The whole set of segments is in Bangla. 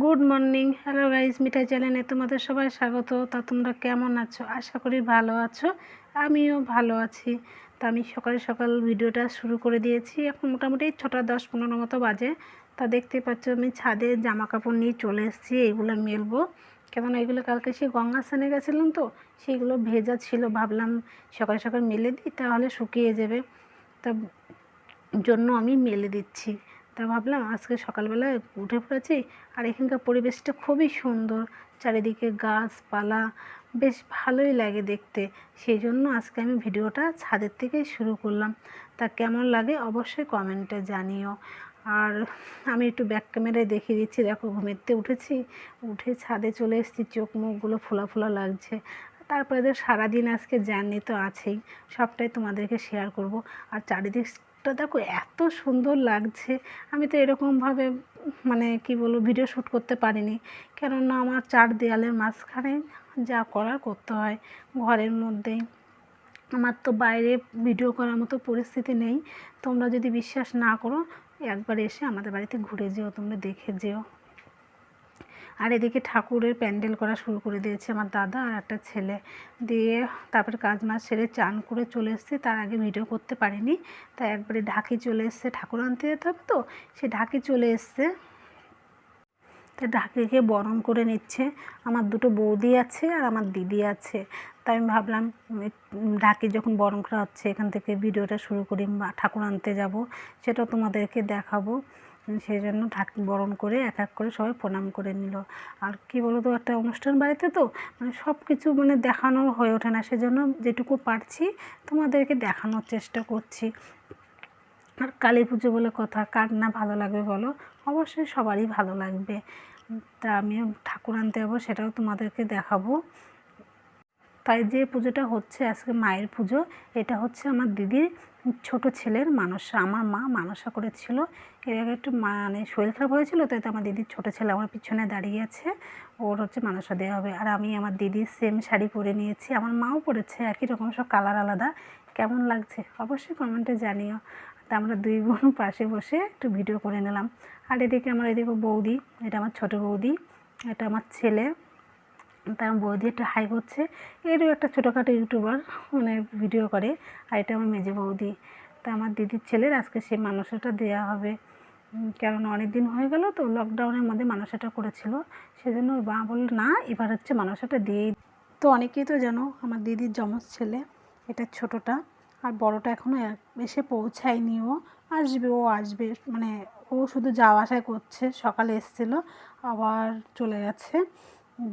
Good morning hello guys Mithai চ্যানেলে তোমাদের সবাই স্বাগত। তা তোমরা কেমন আছো? আশা করি ভালো আছো। আমিও ভালো আছি। তা আমি সকাল সকাল ভিডিওটা শুরু করে দিয়েছি। এখন মোটামুটি ছটা দশ পনেরো মতো বাজে। তা দেখতে পাচ্ছ আমি ছাদে জামা কাপড় নিয়ে চলে এসেছি। এগুলো মেলবো। কেননা এগুলো কালকে সে গঙ্গা স্নানে গেছিলাম তো সেগুলো ভেজা ছিল। ভাবলাম সকাল সকাল মেলে দিই, তাহলে শুকিয়ে যাবে। তা জন্য আমি মেলে দিচ্ছি। তা ভাবলাম আজকে সকালবেলায় উঠে পড়েছি আর এখানকার পরিবেশটা খুবই সুন্দর। চারিদিকে গাছপালা, বেশ ভালোই লাগে দেখতে। সেই জন্য আজকে আমি ভিডিওটা ছাদের থেকেই শুরু করলাম। তা কেমন লাগে অবশ্যই কমেন্টে জানিও। আর আমি একটু ব্যাক ক্যামেরায় দেখিয়ে দিচ্ছি, দেখো ঘুমেতে উঠেছি, উঠে ছাদে চলে এসেছি, চোখ মুখগুলো ফোলা ফোলা লাগছে। তারপরে তো সারাদিন আজকে জার্নি তো আছেই, সবটাই তোমাদেরকে শেয়ার করব। আর চারিদিক টা দেখো এত সুন্দর লাগছে। আমি তো এরকমভাবে মানে কি বলব ভিডিও শ্যুট করতে পারিনি। কেননা আমার চার দেয়ালের মাঝখানে যা করার করতে হয় ঘরের মধ্যেই। আমার তো বাইরে ভিডিও করার মতো পরিস্থিতি নেই। তোমরা যদি বিশ্বাস না করো, একবার এসে আমাদের বাড়িতে ঘুরে যেও, তোমরা দেখে যেও। আর এদিকে ঠাকুরের প্যান্ডেল করা শুরু করে দিয়েছে আমার দাদা আর একটা ছেলে। দিয়ে তারপরে কাজ মাছ সেরে চান করে চলে এসছে, তার আগে ভিডিও করতে পারিনি। তাই একবারে ঢাকি চলে এসছে, ঠাকুর আনতে যেতে হবে তো? সে ঢাকি চলে এসছে। তা ঢাকিকে বরণ করে নিচ্ছে। আমার দুটো বৌদি আছে আর আমার দিদি আছে। তাই আমি ভাবলাম ঢাকি যখন বরণ করা হচ্ছে, এখান থেকে ভিডিওটা শুরু করি ঠাকুর আনতে যাব সেটা তোমাদেরকে দেখাবো। সেই জন্য ঢাক বরণ করে এক এক করে সবাই প্রণাম করে নিল। আর কি তো একটা অনুষ্ঠান বাড়িতে তো মানে সব কিছু মানে দেখানো হয়ে ওঠে না, সেজন্য যেটুকু পারছি তোমাদেরকে দেখানোর চেষ্টা করছি। আর কালী পুজো বলে কথা, কার না ভালো লাগবে বলো? অবশ্যই সবারই ভালো লাগবে। তা আমিও ঠাকুর আনতে যাব, সেটাও তোমাদেরকে দেখাবো। তাই যে পুজোটা হচ্ছে আজকে মায়ের পুজো, এটা হচ্ছে আমার দিদির ছোট ছেলের মানসা, আমার মা মানসা করেছিল। এর আগে একটু মানে শরীর খারাপ হয়েছিল, তো আমার দিদির ছোট ছেলে আমার পিছনে দাঁড়িয়ে আছে। ওর হচ্ছে মানসা দেওয়া হবে। আর আমি আমার দিদির সেম শাড়ি পরে নিয়েছি। আমার মাও পরেছে, একই রকম, সব কালার আলাদা। কেমন লাগছে? অবশ্যই কমেন্টে জানিও। তা আমরা দুই বোন পাশে বসে একটু ভিডিও করে নিলাম। আর এদিকে আমার এদিকে বৌদি, এটা আমার ছোট বৌদি, এটা আমার ছেলে। তার বৌদি একটা হাই করছে। এরও একটা ছোটোখাটো ইউটিউবার মানে ভিডিও করে। আর এটা আমার মেজে বৌদি। তা আমার দিদির ছেলের আজকে সেই মানুষটা দেওয়া হবে। কেননা অনেক দিন হয়ে গেল তো লকডাউনের মধ্যে মানুষটা করেছিল। সেজন্য ওই মা বলল, না, এবার হচ্ছে মানুষটা দিয়েই তো অনেকেই তো জানো, আমার দিদির যমজ ছেলে। এটা ছোটোটা। আর বড়টা এখনও এসে পৌঁছায়নি ও। আসবে ও আসবে। মানে ও শুধু যাওয়া আসায় করছে। সকালে এসেছিল, আবার চলে গেছে।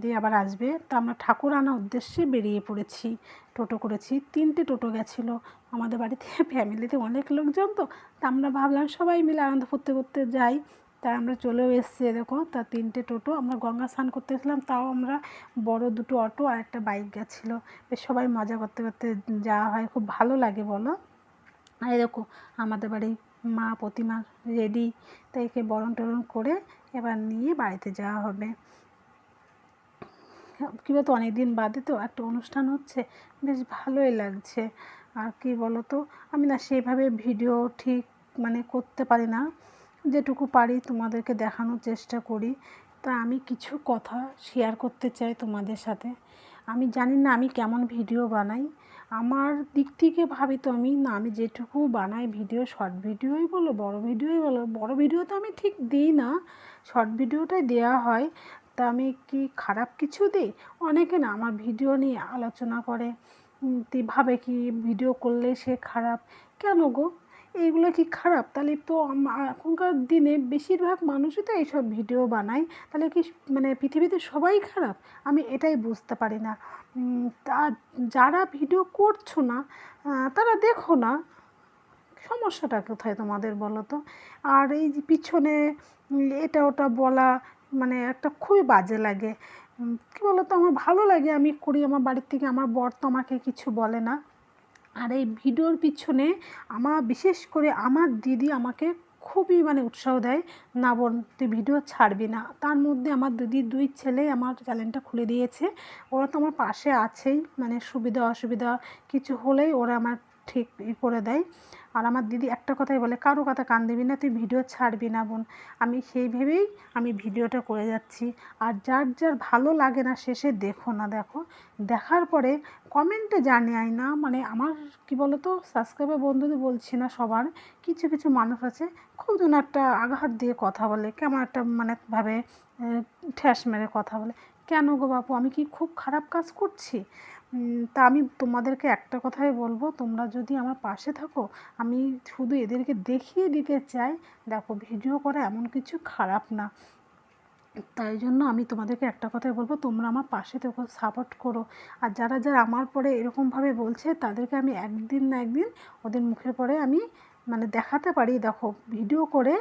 দিয়ে আবার আসবে। তো আমরা ঠাকুর আনার উদ্দেশ্যে বেরিয়ে পড়েছি। টোটো করেছি। তিনটে টোটো গেছিল। আমাদের বাড়িতে ফ্যামিলিতে অনেক লোকজন তো। তা আমরা ভাবলাম সবাই মিলে আনন্দ করতে করতে যাই। তাই আমরা চলেও এসছি দেখো। তা তিনটে টোটো, আমরা গঙ্গা স্নান করতে এসেছিলাম তাও আমরা বড় দুটো অটো আর একটা বাইক গেছিল। সবাই মজা করতে করতে যাওয়া হয়। খুব ভালো লাগে বলো। আর আমাদের বাড়ি মা প্রতিমা রেডি তাই একে বরণ টরণ করে এবার নিয়ে বাড়িতে যাওয়া হবে। কী বলতো অনেক দিন বাদে তো একটা অনুষ্ঠান হচ্ছে, বেশ ভালোই লাগছে। আর কি বলো তো আমি না সেভাবে ভিডিও ঠিক মানে করতে পারি না। যেটুকু পারি তোমাদেরকে দেখানোর চেষ্টা করি। তা আমি কিছু কথা শেয়ার করতে চাই তোমাদের সাথে। আমি জানি না আমি কেমন ভিডিও বানাই। আমার দিক থেকে ভাবি তো আমি না, আমি যেটুকু বানাই ভিডিও শর্ট ভিডিওই বলো, বড় ভিডিওই বলো, বড় ভিডিও তো আমি ঠিক দিই না। শর্ট ভিডিওটাই দেওয়া হয়। তা আমি কি খারাপ কিছু দিই? অনেকে না আমার ভিডিও নিয়ে আলোচনা করে। ভাবে কি ভিডিও করলে সে খারাপ? কেন গো? এইগুলো কি খারাপ? তাহলে তো এখনকার দিনে বেশিরভাগ মানুষই তো এইসব ভিডিও বানায়। তাহলে কি মানে পৃথিবীতে সবাই খারাপ? আমি এটাই বুঝতে পারি না। তা যারা ভিডিও করছ না তারা দেখো না। সমস্যাটা কোথায় তোমাদের বলো তো? আর এই পিছনে এটা ওটা বলা মানে একটা খুবই বাজে লাগে। কী বলো তো আমার ভালো লাগে। আমি করি, আমার বাড়ির থেকে আমার বর তো আমাকে কিছু বলে না। আর এই ভিডিওর পিছনে আমার বিশেষ করে আমার দিদি আমাকে খুবই মানে উৎসাহ দেয়, না বোন, তুই ভিডিও ছাড়বি না। তার মধ্যে আমার দিদির দুই ছেলে আমার চ্যানেলটা খুলে দিয়েছে। ওরা তো আমার পাশে আছেই। মানে সুবিধা, অসুবিধা কিছু হলেই ওরা আমার ঠিক করে দেয়। আর আমার দিদি একটা কথাই বলে, কারও কথা কান দিবি না, তুই ভিডিও ছাড়বি না বোন। আমি সেই ভেবেই আমি ভিডিওটা করে যাচ্ছি। আর যার যার ভালো লাগে না শেষে দেখো না, দেখো। দেখার পরে কমেন্টে জানাই না মানে আমার কি বলতো সাবস্ক্রাইবার বন্ধুদের বলছি না সবার, কিছু কিছু মানুষ আছে, খুব যেন একটা আঘাত দিয়ে কথা বলে, কেমন একটা মানে ভাবে ঠ্যাস মেরে কথা বলে। কেন গো বাপু, আমি কি খুব খারাপ কাজ করছি? তা আমি তোমাদেরকে একটা কথাই বলব, তোমরা যদি আমার পাশে থাকো, আমি শুধু এদেরকে দেখিয়ে দিতে চাই, দেখো ভিডিও করা এমন কিছু খারাপ না। তাই জন্য আমি তোমাদেরকে একটা কথাই বলব, তোমরা আমার পাশে থেকো সাপোর্ট করো। আর যারা যারা আমার পরে এরকমভাবে বলছে, তাদেরকে আমি একদিন না একদিন ওদের মুখের পরে আমি মানে দেখাতে পারি। দেখো, ভিডিও করে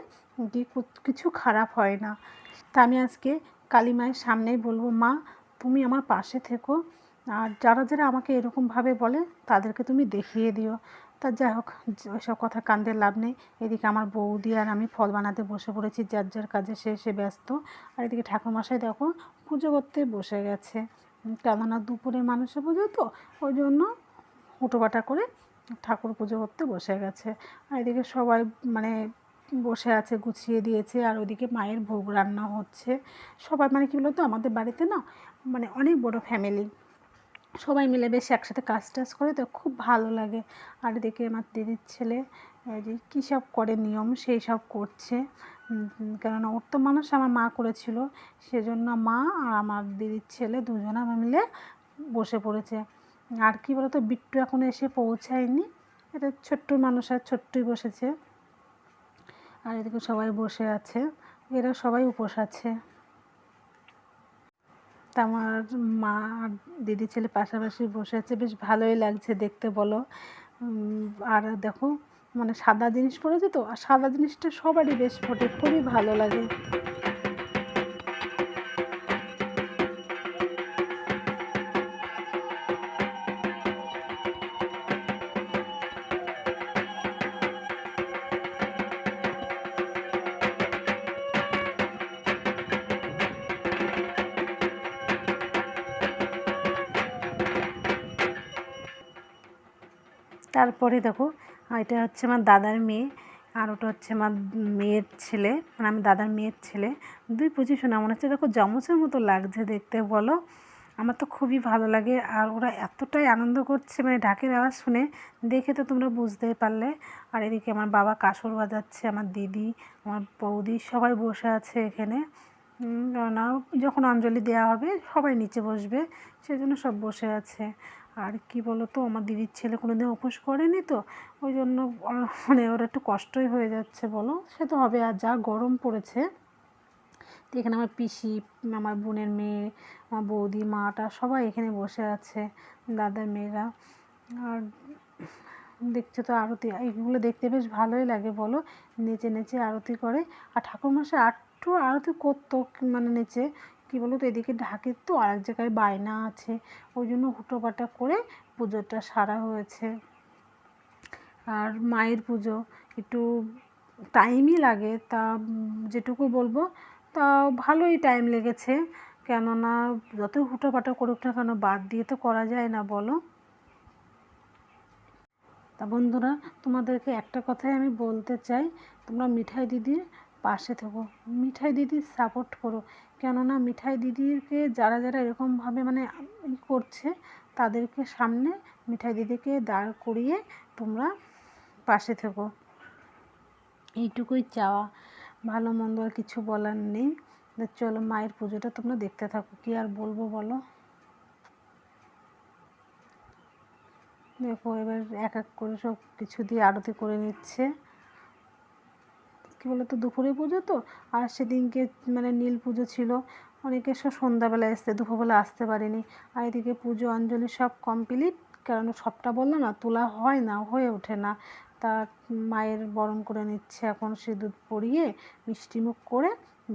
কিছু খারাপ হয় না। তা আমি আজকে কালী মায়ের সামনেই বলব, মা, তুমি আমার পাশে থেকো। আর যারা যারা আমাকে এরকমভাবে বলে, তাদেরকে তুমি দেখিয়ে দিও। তা যাই হোক ওইসব কথা কান্দে লাভ নেই। এদিকে আমার বৌদি আর আমি ফল বানাতে বসে পড়েছি, যার যার কাজে সে সে ব্যস্ত। আর এদিকে ঠাকুরমশাই দেখো, পুজো করতে বসে গেছে। কেননা দুপুরে মানুষের পুজো তো, ওই জন্য হুটোপাটা করে ঠাকুর পুজো করতে বসে গেছে। আর এদিকে সবাই মানে বসে আছে, গুছিয়ে দিয়েছে। আর ওইদিকে মায়ের ভোগ রান্না হচ্ছে। সবাই মানে কী বলতো, আমাদের বাড়িতে না মানে অনেক বড় ফ্যামিলি সবাই মিলে বেশ একসাথে কাজ টাজ করে তো খুব ভালো লাগে। আর এদিকে আমার দিদির ছেলে যে কী সব করে নিয়ম, সেই সব করছে। কেননা ওর তো মানুষ আমার মা করেছিল, সেজন্য মা আর আমার দিদির ছেলে দুজনে মিলে বসে পড়েছে। আর কি বলতো, বিট্টু এখন এসে পৌঁছায়নি। এটা ছোট্ট মানুষ আর ছোট্টই বসেছে। আর এদিকে সবাই বসে আছে। এরা সবাই উপোস আছে। তা আমার মা আর দিদি ছেলে পাশাপাশি বসে আছে। বেশ ভালোই লাগছে দেখতে, বলো। আর দেখো মানে সাদা জিনিস পরেছে তো? আর সাদা জিনিসটা সবারই বেশ ফোটে খুবই ভালো লাগে। তারপরে দেখো এটা হচ্ছে আমার দাদার মেয়ে আর ওটা হচ্ছে আমার মেয়ের ছেলে। মানে আমি দাদার মেয়ের ছেলে। দুই পজিশনে মনে হচ্ছে দেখো জমসের মতো লাগছে দেখতে, বলো। আমার তো খুবই ভালো লাগে আর ওরা এতটাই আনন্দ করছে মানে ঢাকের আওয়াজ শুনে। দেখে তো তোমরা বুঝতেই পারলে। আর এদিকে আমার বাবা কাসর বাজাচ্ছে, আমার দিদি, আমার বৌদি সবাই বসে আছে এখানে। যখন অঞ্জলি দেওয়া হবে সবাই নিচে বসবে, সেজন্য সব বসে আছে। আর কি বলো তো আমার দিদির ছেলে কোনো দিন উপোস করেনি তো, ওই জন্য মানে ওর একটু কষ্টই হয়ে যাচ্ছে বলো। সে তো হবে, আর যা গরম পড়েছে, তো এখানে আমার পিসি, আমার বোনের মেয়ে, আমার বৌদি মাটা সবাই এখানে বসে আছে দাদার মেয়েরা। আর দেখছ তো আরতি এইগুলো দেখতে বেশ ভালোই লাগে বলো, নেচে নেচে আরতি করে। আর ঠাকুরমশাই আটটু আরতি করতো মানে নেচে কী বলো তো এদিকে ঢাকের তো আরেক জায়গায় বায়না আছে। ওই জন্য হুটোপাটা করে পুজোটা সারা হয়েছে। আর মায়ের পুজো একটু টাইমই লাগে, তা যেটুকু বলব, তা ভালোই টাইম লেগেছে। কেননা যতই হুটোপাটা করুক না কেন, বাদ দিয়ে তো করা যায় না, বলো। তা বন্ধুরা, তোমাদেরকে একটা কথাই আমি বলতে চাই। তোমরা মিঠাই দিদির পাশে থেকো। মিঠাই দিদির সাপোর্ট করো। কেননা মিঠাই দিদিকে যারা যারা এরকমভাবে মানে করছে, তাদেরকে সামনে মিঠাই দিদিকে দাঁড় করিয়ে তোমরা পাশে থেকো। এইটুকুই চাওয়া। ভালো মন্দ আর কিছু বলার নেই। চলো মায়ের পুজোটা তোমরা দেখতে থাকো। কি আর বলব বলো? দেখো এবার এক এক করে সব কিছু দিয়ে আরতি করে নিচ্ছে। বলতো দুপুরে পুজো তো, আর সেদিনকে মানে নীল পুজো ছিল। অনেকে সব সন্ধ্যাবেলা এসছে, দুপুরবেলা আসতে পারেনি। আর এদিকে পুজো অঞ্জলি সব কমপ্লিট কারণ সবটা বলল না, তোলা হয় না, হয়ে ওঠে না। তা মায়ের বরণ করে নিচ্ছে এখন সিঁদুর পরিয়ে মিষ্টিমুখ করে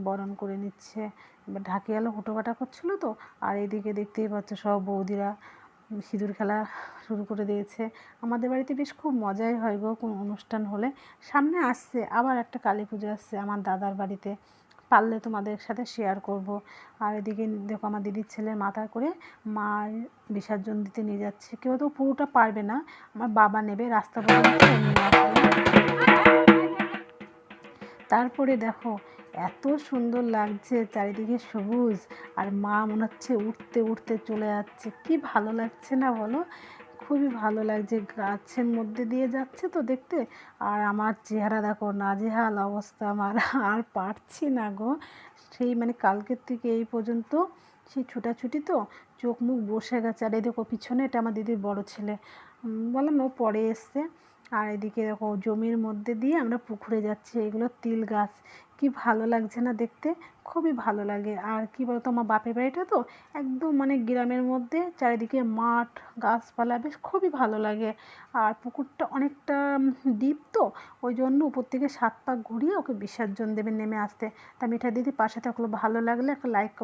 বরণ করে নিচ্ছে। এবার ঢাকিয়ালো হুটোপাটা করছিল তো, আর এদিকে দেখতেই পাচ্ছ সব বৌদিরা সিঁদুর খেলা শুরু করে দিয়েছে। আমাদের বাড়িতে বেশ খুব মজাই হয় গো, কোনো অনুষ্ঠান হলে। সামনে আসছে, আবার একটা কালী পুজো আসছে আমার দাদার বাড়িতে। পারলে তোমাদের সাথে শেয়ার করব। আর এদিকে দেখো আমার দিদির ছেলে মাথা করে মা বিসর্জন দিতে নিয়ে যাচ্ছে। কেউ তো পুরোটা পারবে না। আমার বাবা নেবে, রাস্তা তারপরে দেখো এত সুন্দর লাগছে, চারিদিকে সবুজ আর মা মনে হচ্ছে উঠতে উঠতে চলে যাচ্ছে। কি ভালো লাগছে না বলো? খুবই ভালো লাগছে, গাছের মধ্যে দিয়ে যাচ্ছে তো দেখতে। আর আমার চেহারা দেখো, নাজেহাল অবস্থা আমার, আর পারছি না গো। সেই মানে কালকের থেকে এই পর্যন্ত সেই ছুটাছুটি তো চোখ মুখ বসে গেছে। আর এই দেখো পিছনে এটা আমার দিদির বড় ছেলে। বললাম ও পরে এসছে। আর এদিকে দেখো জমির মধ্যে দিয়ে আমরা পুকুরে যাচ্ছি, এগুলো তিল গাছ। কি ভালো লাগছে না দেখতে? খুবই ভালো লাগে। আর কি বলতো, আমার বাপের বাড়িটা তো একদম মানে গ্রামের মধ্যে, চারিদিকে মাঠ, গাছপালা, বেশ খুবই ভালো লাগে। আর পুকুরটা অনেকটা ডিপ তো, ওই জন্য উপর থেকে সাত পাক ঘুরিয়ে ওকে বিসর্জন দেবে নেমে আসতে। তা মিঠা দিদি, পাশে থাকল। ভালো লাগলে একটা লাইক